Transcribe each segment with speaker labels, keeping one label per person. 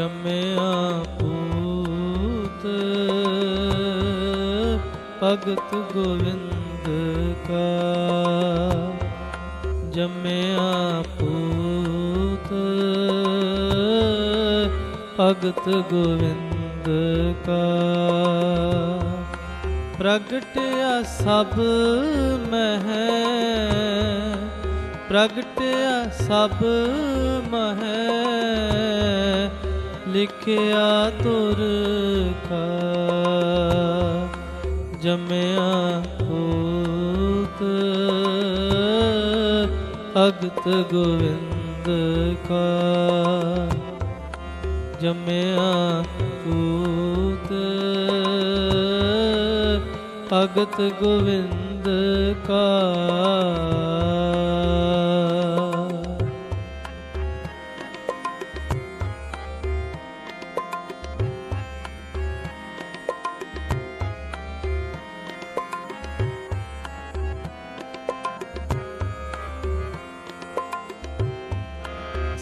Speaker 1: ਜੰਮਿਆ ਪੂਤ ਭਗਤ ਗੋਵਿੰਦ ਕਾ ਜੰਮਿਆ ਪੂਤ ਭਗਤ ਗੋਵਿੰਦ ਕਾ ਪ੍ਰਗਟਿਆ ਸਭ ਮਹਿ। ਪ੍ਰਗਟਿਆ ਸਭ ਮਹਿ। ਲਿਖਿਆ ਤੁਰ ਕਾ ਜਮਿਆ ਪੂਤ ਭਗਤ ਗੋਵਿੰਦ ਕਾ ਜਮਿਆ ਪੂਤ ਅਗਤ ਗੋਵਿੰਦ ਕਾ।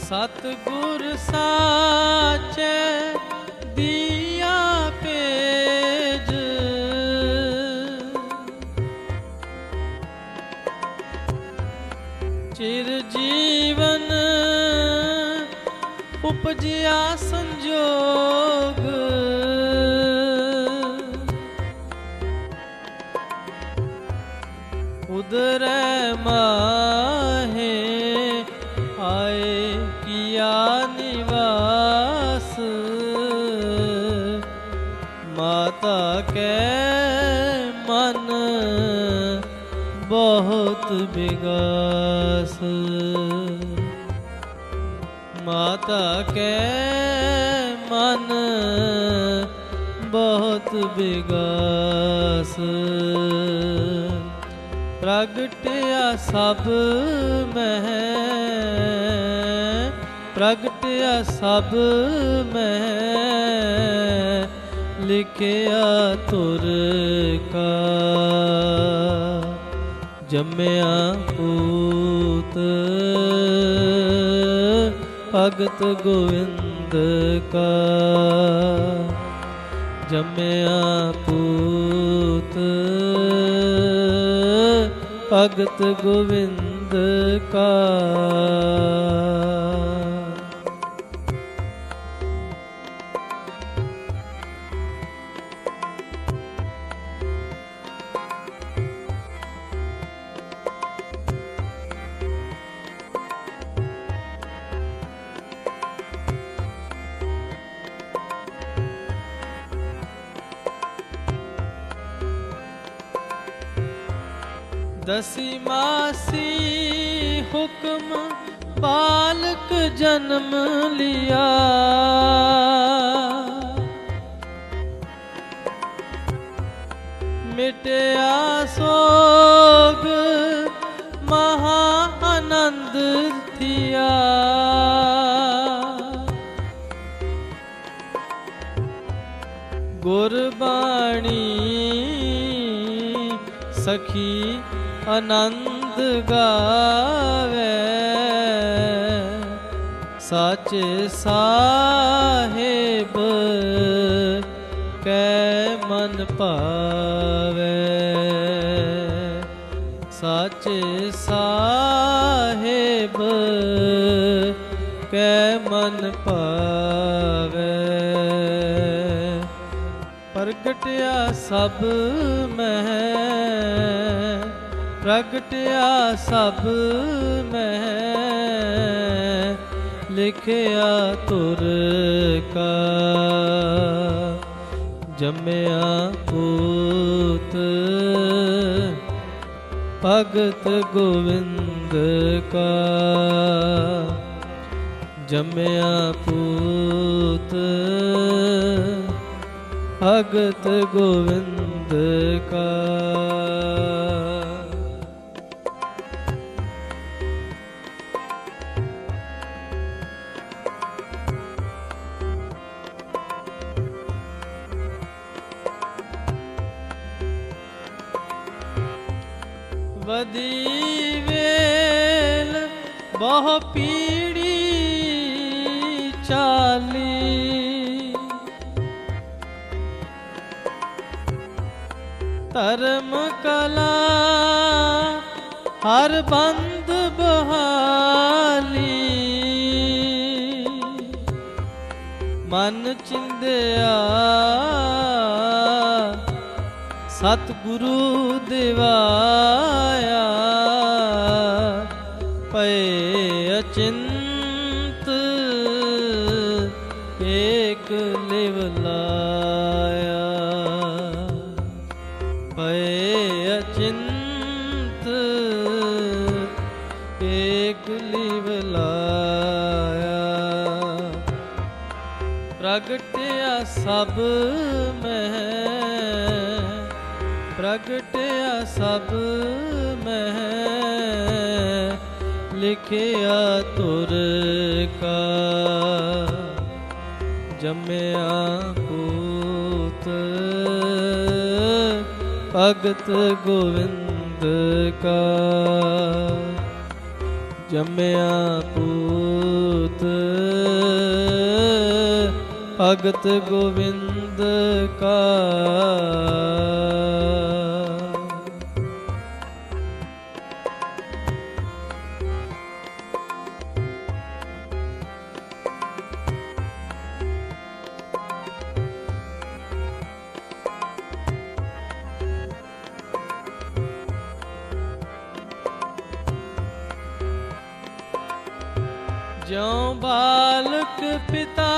Speaker 1: ਸਤਿਗੁਰ ਸਾਚੇ ਦੀਆ ਪੇਜ ਚਿਰ ਜੀਵਨ ਉਪਜਿਆ ਸੰਜੋਗ। ਉਦਰੈ ਮਾਹੇ ਮਾਤਾ ਕੈ ਮਨ ਬਹੁਤ ਬਿਗਾਸ। ਪ੍ਰਗਟਿਆ ਸਭ ਮਹਿ ਪ੍ਰਗਟਿਆ ਸਭ ਮਹਿ ਲਿਖਿਆ ਤੁਰ ਕਾ। ਜੰਮਿਆ ਪੂਤ ਭਗਤ ਗੋਵਿੰਦ ਕਾ। ਜੰਮਿਆ ਪੂਤ ਭਗਤ ਗੋਵਿੰਦ ਕਾ। ਦਸੀ ਮਾਸੀ ਹੁਕਮ ਬਾਲਕ ਜਨਮ ਲਿਆ। ਮਿਟਿਆ ਸੋਗ ਮਹਾ ਆਨੰਦ ਥਿਆ। ਗੁਰਬਾਣੀ ਸਖੀ ਆਨੰਦ ਗਾਵੇ। ਸਾਚੇ ਸਾਹਿਬ ਕੈ ਮਨ ਭਾਵੇ। ਸਾਚੇ ਸਾਹਿਬ ਕੈ ਮਨ ਭਾਵੇ। ਪ੍ਰਗਟਿਆ ਸਭ ਮਹਿ ਪ੍ਰਗਟਿਆ ਸਭ ਮੈਂ ਲਿਖਿਆ ਤੁਰ ਕਾ। ਜੰਮਿਆ ਪੂਤ ਭਗਤ ਗੋਵਿੰਦ ਕਾ। ਜੰਮਿਆ ਪੂਤ ਭਗਤ ਗੋਵਿੰਦ ਕਾ। ਵਦੀ ਵੇਲ, ਬਹੁ ਪੀੜੀ ਚਾਲੀ। ਵਾਲੀ ਧਰਮ ਕਲਾ ਹਰ ਬੰਦ ਬਹਾਲੀ। ਮਨ ਚਿੰਦਿਆ ਸਤਿਗੁਰੂ ਦੇਵਾ ਏਕ ਲਿਵ ਲਾਇਆ। ਪਏ ਅਚਿੰਤ, ਏਕ ਲਿਵ ਲਾਇਆ। ਪ੍ਰਗਟਿਆ ਸਭ ਮੈਂ, ਪ੍ਰਗਟਿਆ ਸਭ ਮੈਂ, ਲਿਖਿਆ ਤੁਰ ਕਾ। ਜੰਮਿਆ ਪੂਤ ਭਗਤ ਗੋਵਿੰਦ ਕਾ। ਜੰਮਿਆ ਪੂਤ ਭਗਤ ਗੋਵਿੰਦ ਕਾ। बालक पिता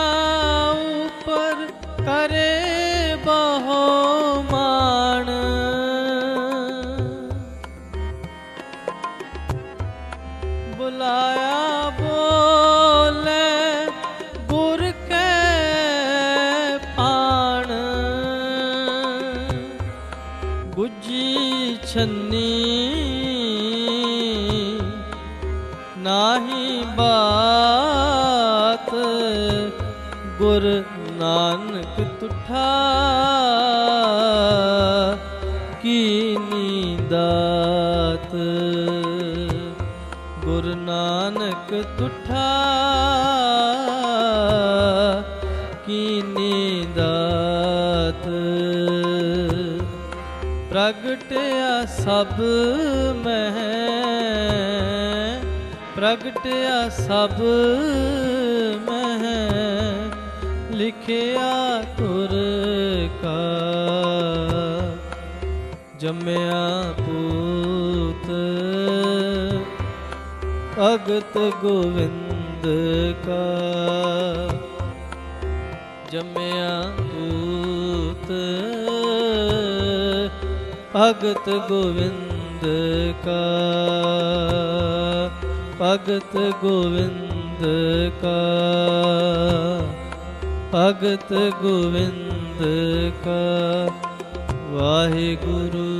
Speaker 1: ऊपर करे बहो मान बुलाया बोले बुरके पाण गुजी छन्नी नाही बा ਕੀਨੀ ਦਾਤ ਗੁਰ ਨਾਨਕ ਤੁਠਾ ਕੀਨੀ ਦਾਤ ਪ੍ਰਗਟਿਆ ਸਭ ਮਹਿ ਪ੍ਰਗਟਿਆ ਸਭ ਮਹਿ ਲਿਖਿਆ ਜੰਮਿਆ ਪੂਤ, ਅਗਤ ਗੋਵਿੰਦ ਕਾ। ਜੰਮਿਆ ਪੂਤ ਭਗਤ ਗੋਵਿੰਦ ਕਾ। ਭਗਤ ਗੋਵਿੰਦ ਕਾ। ਭਗਤ ਗੋਵਿੰਦ ਕਾ। ਵਾਹਿਗੁਰੂ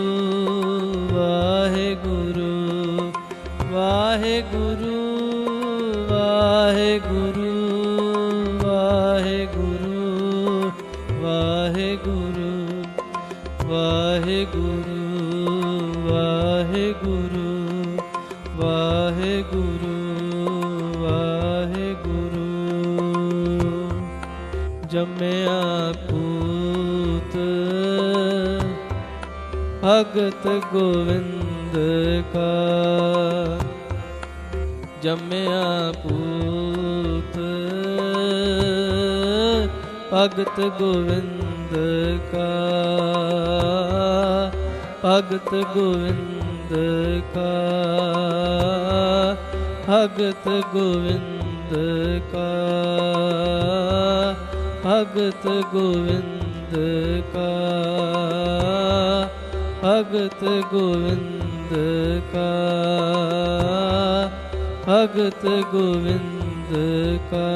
Speaker 1: ਵਾਹਿਗੁਰੂ ਵਾਹਿਗੁਰੂ ਵਾਹਿਗੁਰੂ ਵਾਹਿਗੁਰੂ। ਜੰਮਿਆ ਪੂਤ ਭਗਤ ਗੋਵਿੰਦ ਕਾ। ਜੰਮਿਆ ਪੂਤ ਭਗਤ ਗੋਵਿੰਦ ਕਾ, ਭਗਤ ਗੋਵਿੰਦ ਕਾ, ਭਗਤ ਗੋਵਿੰਦ ਕਾ, ਭਗਤ ਗੋਵਿੰਦ ਕਾ, ਭਗਤ ਗੋਵਿੰਦ ਕਾ, ਭਗਤ ਗੋਵਿੰਦ ਕਾ।